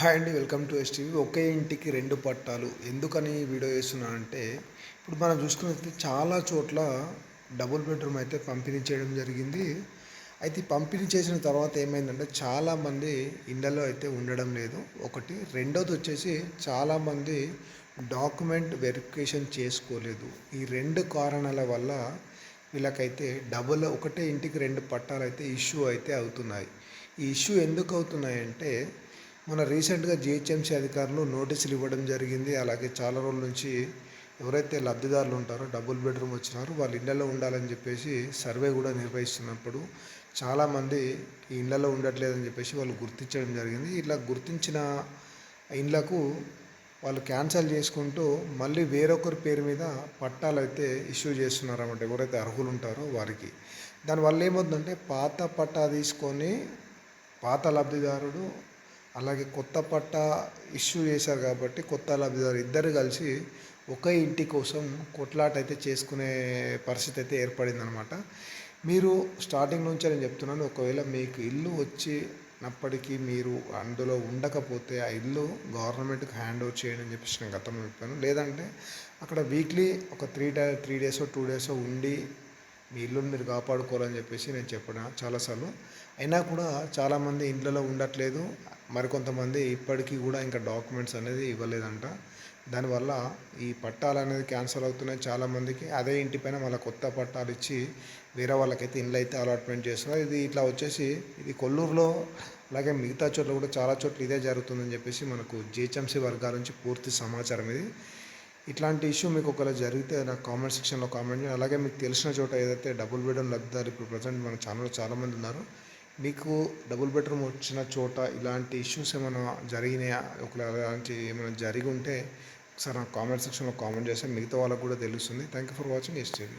Hi అండి welcome to STV. ఒకే ఇంటికి రెండు పట్టాలు. ఎందుకని వీడియో చేస్తున్నా అంటే ఇప్పుడు మనం చూసుకున్నట్లయితే చాలా చోట్ల డబుల్ బెడ్రూమ్ అయితే పంపిణీ చేయడం జరిగింది. అయితే పంపిణీ చేసిన తర్వాత ఏమైందంటే చాలామంది ఇండ్లలో అయితే ఉండడం లేదు. ఒకటి. రెండోది వచ్చేసి చాలామంది డాక్యుమెంట్ వెరిఫికేషన్ చేసుకోలేదు. ఈ రెండు కారణాల వల్ల వీళ్ళకైతే డబుల్ ఒకటే ఇంటికి రెండు పట్టాలు అయితే ఇష్యూ అయితే అవుతున్నాయి. ఈ ఇష్యూ ఎందుకు అవుతున్నాయంటే మన రీసెంట్గా జిహెచ్ఎంసీ అధికారులు నోటీసులు ఇవ్వడం జరిగింది. అలాగే చాలా రోజుల నుంచి ఎవరైతే లబ్ధిదారులు ఉంటారో డబుల్ బెడ్రూమ్ వచ్చినారో వాళ్ళ ఇళ్ళలో ఉండాలని చెప్పేసి సర్వే కూడా నిర్వహిస్తున్నప్పుడు చాలామంది ఈ ఇళ్ళలో ఉండట్లేదని చెప్పేసి వాళ్ళు గుర్తించడం జరిగింది. ఇలా గుర్తించిన ఇండ్లకు వాళ్ళు క్యాన్సిల్ చేసుకుంటూ మళ్ళీ వేరొకరి పేరు మీద పట్టాలు అయితే ఇష్యూ చేస్తున్నారన్నమాట. ఎవరైతే అర్హులు ఉంటారో వారికి. దానివల్ల ఏమవుతుందంటే పాత పట్టా తీసుకొని పాత లబ్ధిదారుడు అలాగే కొత్త పట్టా ఇష్యూ చేశారు కాబట్టి కొత్త లబ్ధిదారు ఇద్దరు కలిసి ఒక ఇంటి కోసం కొట్లాట అయితే చేసుకునే పరిస్థితి అయితే ఏర్పడిందనమాట మీరు స్టార్టింగ్ నుంచే నేను చెప్తున్నాను ఒకవేళ మీకు ఇల్లు వచ్చినప్పటికీ మీరు అందులో ఉండకపోతే ఆ ఇల్లు గవర్నమెంట్కి హ్యాండ్ ఓవర్ చేయండి అని చెప్పేసి నేను గతంలో చెప్పాను. లేదంటే అక్కడ వీక్లీ ఒక three day three days two days ఉండి మీ ఇల్లుని మీరు కాపాడుకోవాలని చెప్పేసి నేను చెప్పిన చాలాసార్లు. అయినా కూడా చాలామంది ఇండ్లలో ఉండట్లేదు. మరికొంతమంది ఇప్పటికీ కూడా ఇంకా డాక్యుమెంట్స్ అనేది ఇవ్వలేదంట. దానివల్ల ఈ పట్టాలు అనేది క్యాన్సిల్ అవుతున్నాయి చాలామందికి. అదే ఇంటిపైన మళ్ళీ కొత్త పట్టాలు ఇచ్చి వేరే వాళ్ళకైతే ఇండ్లు అయితే అలాట్మెంట్ చేస్తున్నారు. ఇది ఇట్లా వచ్చేసి ఇది కొల్లూరులో అలాగే మిగతా చోట్ల కూడా చాలా చోట్ల ఇదే జరుగుతుందని చెప్పేసి మనకు జిహెచ్ఎంసీ వర్గాల నుంచి పూర్తి సమాచారం ఇది. ఇట్లాంటి ఇష్యూ మీకు ఒకవేళ జరిగితే నాకు కామెంట్ సెక్షన్లో కామెంట్ చేయండి. అలాగే మీకు తెలిసిన చోట ఏదైతే డబుల్ బెడ్రూమ్ లబ్ధిదారు ఇప్పుడు ప్రజెంట్ మన ఛానల్లో చాలామంది ఉన్నారు మీకు డబుల్ బెడ్రూమ్ వచ్చిన చోట ఇలాంటి ఇష్యూస్ ఏమైనా జరిగినాయా? ఒకవేళ అలాంటి ఏమైనా జరిగి ఉంటే ఒకసారి నాకు కామెంట్ సెక్షన్లో కామెంట్ చేస్తే మిగతా వాళ్ళకు కూడా తెలుస్తుంది. Thank you for watching STV